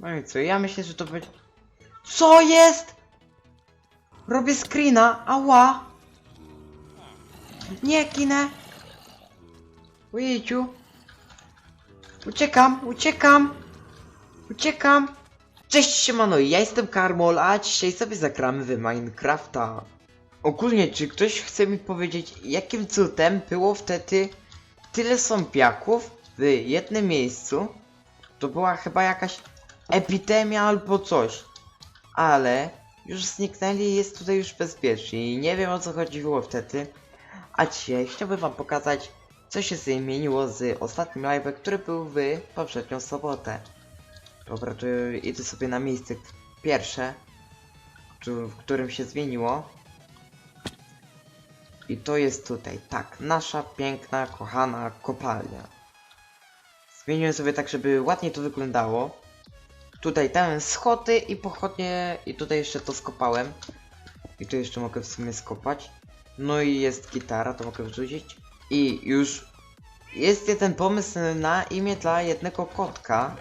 No i co, ja myślę, że to będzie... Co jest?! Robię screena, ała! Nie, kinę! Ujejciu! Uciekam, uciekam! Uciekam! Cześć siemano, ja jestem Karmol, a dzisiaj sobie zagramy w Minecrafta. Ogólnie, czy ktoś chce mi powiedzieć, jakim cudem było wtedy tyle zombiaków w jednym miejscu? To była chyba jakaś epidemia albo coś. Ale już zniknęli jest tutaj już bezpiecznie i nie wiem o co chodziło wtedy. A dzisiaj chciałbym wam pokazać, co się zmieniło z ostatnim live'em, który był w poprzednią sobotę. Dobra, to idę sobie na miejsce pierwsze, w którym się zmieniło. I to jest tutaj, tak, nasza piękna, kochana kopalnia. Zmieniłem sobie tak, żeby ładnie to wyglądało. Tutaj dałem schody i pochodnie i tutaj jeszcze to skopałem. I tu jeszcze mogę w sumie skopać. No i jest gitara, to mogę wrzucić. I już jest jeden pomysł na imię dla jednego kotka.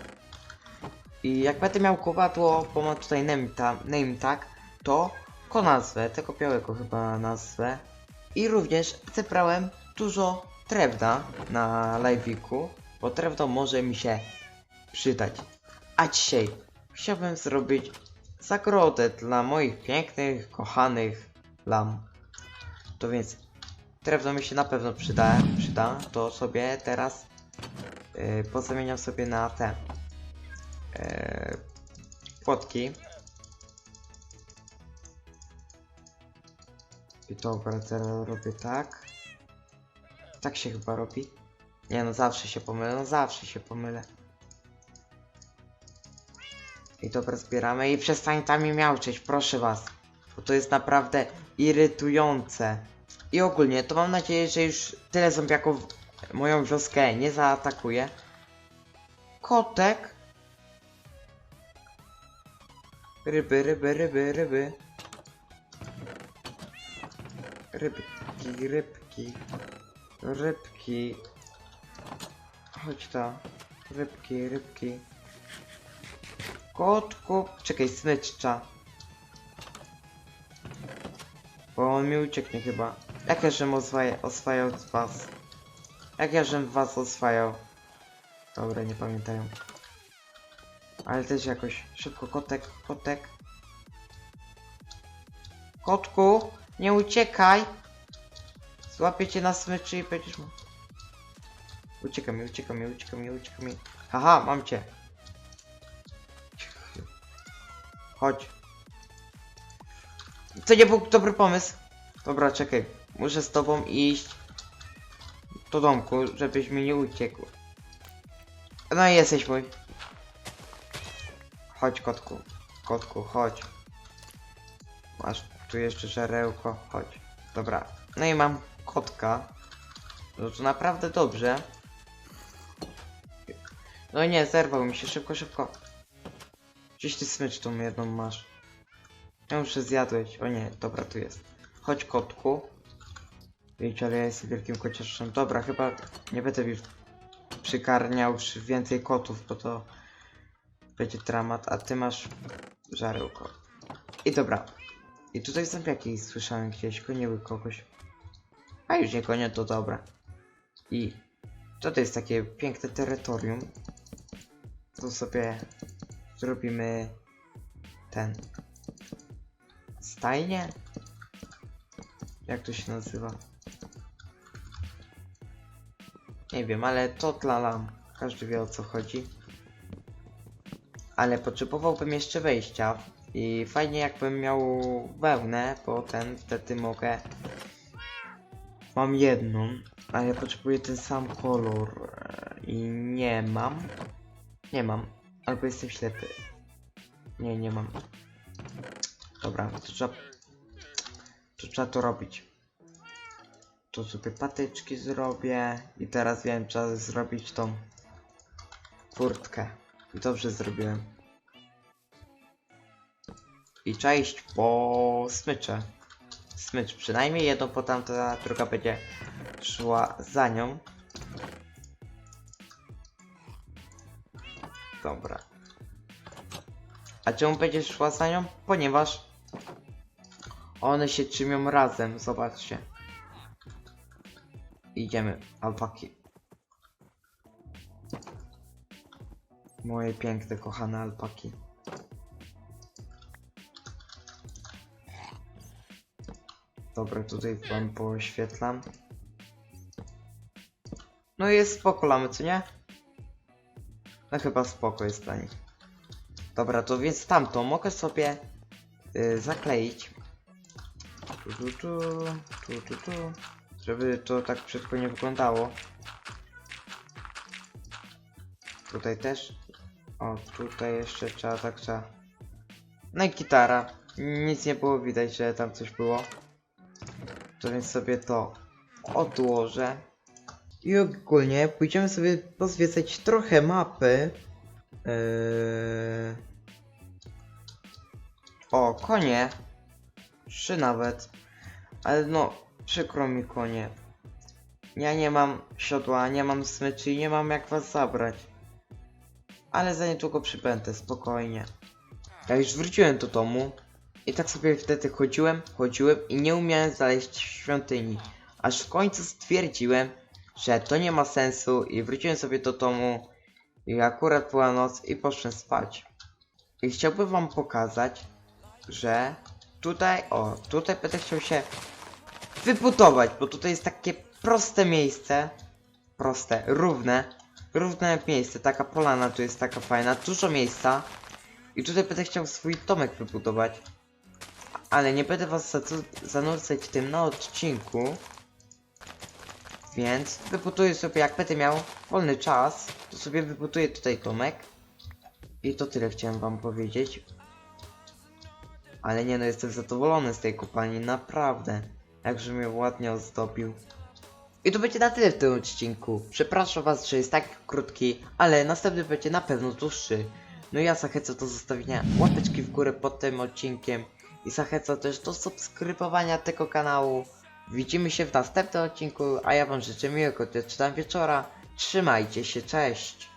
I jak będę miał kowadło, bo mam tutaj name, ta, name tag, to ko nazwę, tego białego chyba nazwę. I również zebrałem dużo drewna na live'iku, bo drewno może mi się przydać. A dzisiaj chciałbym zrobić zagrodę dla moich pięknych, kochanych lam. To więc drewno mi się na pewno przyda, przyda to sobie teraz yy, pozamieniam sobie na te yy, płotki. I akurat teraz robię tak. Tak się chyba robi. Nie no, zawsze się pomylę, no zawsze się pomylę. I dobra, zbieramy i przestań tam mi miauczeć, proszę was. Bo to jest naprawdę irytujące. I ogólnie, to mam nadzieję, że już tyle zombiaków moją wioskę nie zaatakuje. Kotek. Ryby, ryby, ryby, ryby. Rybki, rybki. Rybki. Chodź ta. Rybki, rybki. Kotku. Czekaj, smyczcza. Bo on mi ucieknie chyba. Jak ja żem oswaja, oswajał z was? Jak ja żem was oswajał? Dobra, nie pamiętają. Ale też jakoś. Szybko, kotek, kotek. Kotku, nie uciekaj! Złapię cię na smyczy i będziesz mu... Ucieka mi, ucieka mi. Haha, mam cię. Chodź. To nie był dobry pomysł. Dobra, czekaj. Muszę z tobą iść do domku, żebyś mi nie uciekł. No i jesteś mój. Chodź, kotku. Kotku, chodź. Masz tu jeszcze żarełko, chodź. Dobra. No i mam kotka. No to naprawdę dobrze. No nie, zerwał mi się. Szybko, szybko. Gdzieś ty smycz tą jedną masz. Ja muszę zjadłeś. O nie, dobra, tu jest. Chodź kotku. Wiecie, ale ja jestem wielkim kociarzem. Dobra, chyba nie będę już przykarniał przy więcej kotów, bo to będzie dramat, a ty masz żarełko. I dobra. I tutaj zombiaki słyszałem gdzieś, goniły kogoś. A już nie gonią, to dobra. I to jest takie piękne terytorium. Tu sobie zrobimy ten stajnie? Jak to się nazywa? Nie wiem, ale to dla lam. Każdy wie o co chodzi. Ale potrzebowałbym jeszcze wejścia. I fajnie jakbym miał wełnę, bo ten wtedy mogę. Mam jedną, ale potrzebuję ten sam kolor. I nie mam. Nie mam. Albo jestem ślepy. Nie, nie mam. Dobra, to trzeba... To trzeba to robić. To sobie patyczki zrobię. I teraz wiem, trzeba zrobić tą... Furtkę. I dobrze zrobiłem. I trzeba iść po smycze. Smycz przynajmniej jedną, bo tamta druga będzie szła za nią. Dobra. A czemu będziesz szła za nią? Ponieważ one się trzymią razem, zobaczcie. Idziemy, alpaki. Moje piękne, kochane alpaki. Dobra, tutaj wam poświetlam. No i jest spoko lamy, co nie? No chyba spoko jest dla nich. Dobra, to więc tamto mogę sobie y, zakleić. Tu, tu, tu, tu, tu, tu. Żeby to tak wszystko nie wyglądało. Tutaj też. O, tutaj jeszcze trzeba tak trzeba. No i gitara. Nic nie było widać, że tam coś było. To więc sobie to odłożę. I ogólnie pójdziemy sobie pozwiedzać trochę mapy. Yy... O, konie. Trzy nawet. Ale no, przykro mi konie. Ja nie mam siodła, nie mam smyczy i nie mam jak was zabrać. Ale za niedługo przybędę, spokojnie. Ja już wróciłem do domu. I tak sobie wtedy chodziłem, chodziłem i nie umiałem znaleźć świątyni. Aż w końcu stwierdziłem, że to nie ma sensu i wróciłem sobie do domu i akurat była noc i poszłem spać. I chciałbym wam pokazać, że tutaj, o, tutaj będę chciał się wybudować, bo tutaj jest takie proste miejsce, proste, równe, równe miejsce, taka polana tu jest taka fajna, dużo miejsca i tutaj będę chciał swój domek wybudować. Ale nie będę was zanurzać tym na odcinku. Więc wybuduję sobie, jak będę miał wolny czas, to sobie wybuduję tutaj domek. I to tyle chciałem wam powiedzieć. Ale nie no, jestem zadowolony z tej kopalni, naprawdę. Jakże mnie ładnie ozdobił. I to będzie na tyle w tym odcinku. Przepraszam was, że jest tak krótki, ale następny będzie na pewno dłuższy. No i ja zachęcam do zostawienia łapeczki w górę pod tym odcinkiem i zachęcam też do subskrybowania tego kanału. Widzimy się w następnym odcinku, a ja wam życzę miłego wieczora. Trzymajcie się, cześć!